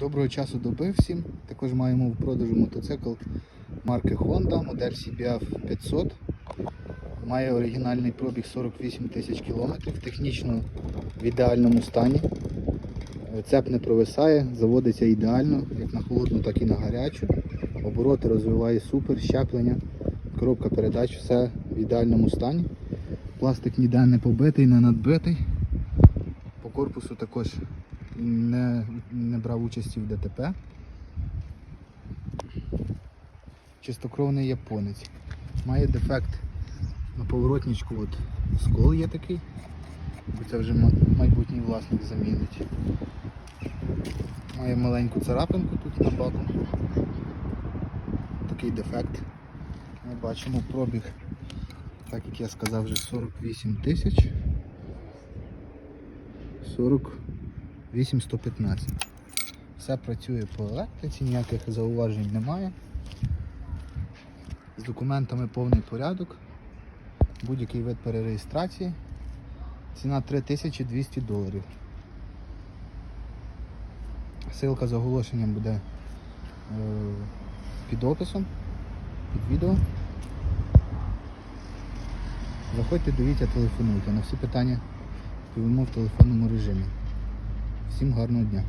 Доброго часу доби всім. Також маємо в продажу мотоцикл марки Honda, модель CBF 500. Має оригінальний пробіг 48 тисяч кілометрів, технічно в ідеальному стані. Е, Цеп не провисає, заводиться ідеально, як на холодну, так і на гарячу. Обороти розвиває супер, щеплення, коробка передач, все в ідеальному стані. Пластик ніде не побитий, не надбитий. По корпусу також не, не брав участі в ДТП. Чистокровний японець. Має дефект на поворотничку, от скол є такий, бо це вже майбутній власник замінить. Має маленьку царапинку тут на баку. Такий дефект. Ми бачимо пробіг, так як я сказав, вже 48 тисяч. 48 115. Все працює по електриці, ніяких зауважень немає. З документами повний порядок. Будь-який вид перереєстрації. Ціна 3200 доларів. Ссылка з оголошенням буде е, під описом, під відео. Заходьте, дивіться, телефонуйте. На всі питання відповімо в телефонному режимі. Всім гарного дня.